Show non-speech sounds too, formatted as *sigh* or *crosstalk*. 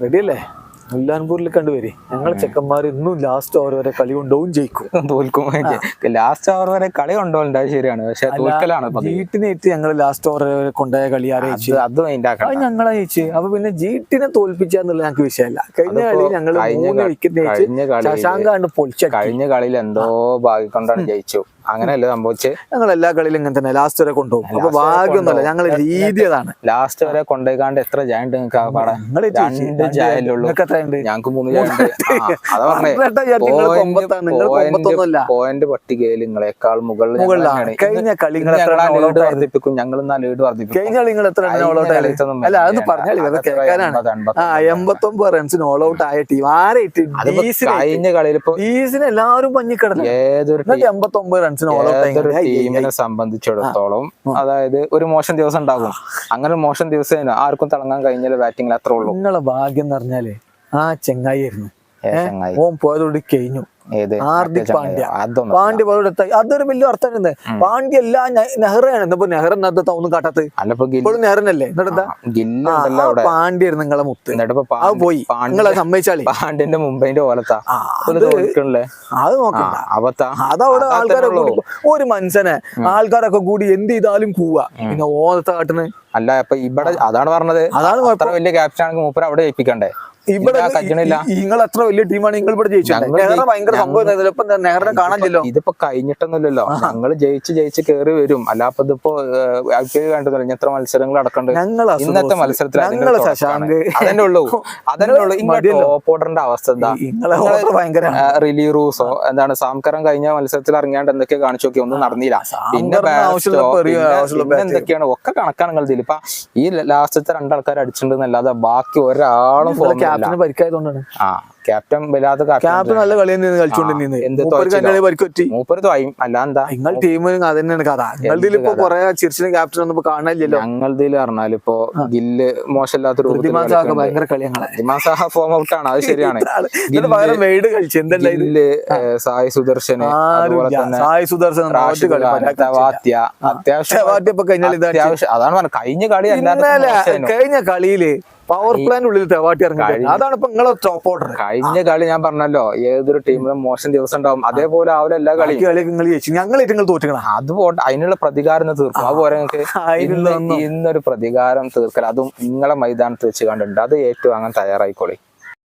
Ready അല്ലേ മുല്ലാൻപൂരിൽ കണ്ടുവരി ഞങ്ങൾ ചെക്കന്മാർ ഇന്നും ലാസ്റ്റ് ഓവർ വരെ കളി കൊണ്ടുപോകും ജയിക്കും. *laughs* തോൽക്കും. ലാസ്റ്റ് ഓവർ വരെ കളി കൊണ്ടുപോകണ്ട ശരിയാണ്. പക്ഷെ തോൽക്കലാണ്. ജീട്ടിനേറ്റ് ഞങ്ങൾ ലാസ്റ്റ് ഓവർ വരെ കൊണ്ടുപോയ കളി അറിയിച്ചു അത് അത് ഞങ്ങളെ ജയിച്ചു അപ്പൊ പിന്നെ ജീട്ടിനെ തോൽപ്പിച്ചാന്നുള്ള ഞങ്ങൾക്ക് വിഷയമല്ല കഴിഞ്ഞ കളി ഞങ്ങൾ കഴിഞ്ഞ മൂന്ന് കളി- വിക്കറ്റ് കഴിഞ്ഞ കളി ശശാങ്ക കണ്ട് പൊളിച്ചാക്കി കഴിഞ്ഞ കളിയിൽ എന്തോ ഭാഗ്യം കൊണ്ടാണ് ജയിച്ചു. അങ്ങനെയല്ലേ സംഭവിച്ച് ഞങ്ങൾ എല്ലാ കളിയിലും ഇങ്ങനെ തന്നെ ലാസ്റ്റ് വരെ കൊണ്ടുപോകും. അപ്പൊ ഭാഗ്യമൊന്നുമല്ല ഞങ്ങൾ രീതി അതാണ് ലാസ്റ്റ് വരെ കൊണ്ടുപോയിക്കാണ്ട് എത്ര ജയന്റ് ഞങ്ങൾക്ക് മൂന്ന് ജയന്റ്. *laughs* പോയിന്റ് പട്ടികയിൽ നിങ്ങളെക്കാൾ മുകളിൽ ഞങ്ങൾ മുകളിലാണ് കഴിഞ്ഞ കളി എത്ര ആ all out ലീഡ് ആയത്? വർദ്ധിപ്പിക്കും. ഞങ്ങൾ ലീഡ് വർദ്ധിപ്പിക്കും. കഴിഞ്ഞ കളി നിങ്ങൾ എത്ര അല്ല അത്. പറഞ്ഞാൽ ഇവരെ അതൊക്കെ കേൾക്കാനാണ്. എൺപത്, എൺപത് ആ എൺപത്തൊമ്പത് റൺസിന് ഓൾ ഔട്ട് ആയ ടീം ആരെ കഴിഞ്ഞ കളിയിൽ എല്ലാവരും പഞ്ഞിക്കിടന്നു. ഏതൊരു എന്നിട്ട് എൺപത്തൊമ്പത് ഓൾ ടീമിനെ സംബന്ധിച്ചിടത്തോളം അതായത് ഒരു മോശം ദിവസം ഉണ്ടാകും. അങ്ങനെ ഒരു മോശം ദിവസം ആർക്കും തിളങ്ങാൻ കഴിഞ്ഞാൽ ബാറ്റിംഗിൽ അത്ര ഉള്ളൂ. നിങ്ങളെ ഭാഗ്യം എന്ന് പറഞ്ഞാൽ ആ ചെങ്ങായി ആയിരുന്നു. ഓൻ പോയതോട് കഴിഞ്ഞു ഹാർദിക്. പാണ്ഡ്യ. പാണ്ഡ്യ പോയതോട്. അതൊരു വലിയ അർത്ഥം പാണ്ഡ്യ എല്ലാ നെഹ്റയാണ്. ഇന്നിപ്പോ നെഹ്റ എന്നത്തെ ഒന്നും കാട്ടത്ത്. ഇപ്പോഴും നെഹ്റനല്ലേ? എന്നിട്ട് പാണ്ഡ്യ നിങ്ങളെ മുത്ത്. അത് പോയി. നിങ്ങളെ സമ്മതിച്ചാളി. പാണ്ഡ്യന്റെ മുംബൈന്റെ ഒരു അത് നോക്കണ്ട. അതവിടെ അതാ ആൾക്കാരെ അത്രേ കൂടി ഒരു മനുഷ്യനെ ആൾക്കാരൊക്കെ കൂടി എന്ത് ചെയ്താലും പോവാ പിന്നെ ഓലത്തെ കാട്ടിന് അല്ല ഇപ്പൊ ഇവിടെ അതാണ് പറഞ്ഞത്. അതാണ് വലിയ ക്യാപ്റ്റൻ ആണെങ്കിൽ മൂപ്പർ അവിടെ ജയിപ്പിക്കണ്ടേ ഇവിടെ നിങ്ങൾ അത്ര വലിയ ടീമാണ് നിങ്ങൾ ഇവിടെ ജയിച്ചു ഭയങ്കര സംഭവം. ഇപ്പൊ നെഹ്റിനെ കാണാനില്ലല്ലോ ഇതിപ്പോ കഴിഞ്ഞിട്ടൊന്നുമില്ലല്ലോ. ഞങ്ങൾ ജയിച്ച് ജയിച്ച് കേറി വരും. അല്ലാപ്പ ഇതിപ്പോ കണ്ടല്ലോ പി എത്ര മത്സരങ്ങൾ അടക്കണ്ട് ഇന്നത്തെ മത്സരത്തിൽ ഉള്ളൂ. അതന്നെ ഉള്ളൂ. *laughs* ടോപ്പ് ഓർഡറിന്റെ അവസ്ഥ എന്താ? റിലീ റൂസോ എന്താണ് സാംകരം കഴിഞ്ഞ മത്സരത്തിൽ ഇറങ്ങിയാണ്ട് എന്തൊക്കെ കാണിച്ചു നോക്കി. ഒന്നും നടന്നില്ല. പിന്നെ. എന്തൊക്കെയാണ് ഒക്കെ കണക്കാണ് നിങ്ങൾ ഇതിൽ ഇപ്പൊ ഈ ലാസ്റ്റത്തെ രണ്ടാൾക്കാർ അടിച്ചിട്ടുണ്ടെന്നല്ലാതെ ബാക്കി ഒരാളും ക്യാപ്റ്റന് പരിക്കായതുകൊണ്ടാണ്. ആ ക്യാപ്റ്റൻ വല്ലാത്ത ക്യാപ്റ്റൻ നല്ല കളി കളിച്ചോണ്ടിരുന്നത് നിങ്ങൾ ടീം അത് തന്നെയാണ് കഥ. നിങ്ങളുടെ ഇപ്പൊ കൊറേ ചിരിച്ചിന് ക്യാപ്റ്റൻ ഒന്നും പറഞ്ഞാൽ ഇപ്പൊ ഗില്ല് മോശമില്ലാത്ത രൂപത്തിൽ പ്രതിമാസമൊക്കെ ഭയങ്കര കളി ഞങ്ങളെ ദിമാസാഹ ഫോം ഔട്ട് ആണ്. അത് ശരിയാണ്. ഗില്ല് സായി സുദർശന് അതുപോലെ തന്നെ സായി സുദർശൻ അത്യാവശ്യം അതാണ് കഴിഞ്ഞ കളി കഴിഞ്ഞ കളിയിൽ പവർ പ്ലാന്റ് ഉള്ളിൽ തെവാട്ടി ഇറങ്ങി അതാണ് ഇപ്പൊ നിങ്ങളെ ടോപ്പ് ഓർഡർ കഴിഞ്ഞ കളി ഞാൻ പറഞ്ഞല്ലോ ഏതൊരു ടീമിലും മോശം ദിവസം ഉണ്ടാവും. അതേപോലെ ആവില്ല എല്ലാ കളി നിങ്ങൾ ജയിച്ചു. ഞങ്ങൾ നിങ്ങൾ തോറ്റിക്കണ അത് പോട്ടെ അതിനുള്ള പ്രതികാരം തീർക്കും. അതുപോലെ നിങ്ങൾക്ക് ഇന്നൊരു പ്രതികാരം തീർക്കൽ അതും നിങ്ങളെ മൈതാനത്ത് വെച്ച് കണ്ടിട്ടുണ്ട്. അത് ഏറ്റുവാങ്ങാൻ തയ്യാറായിക്കോളി.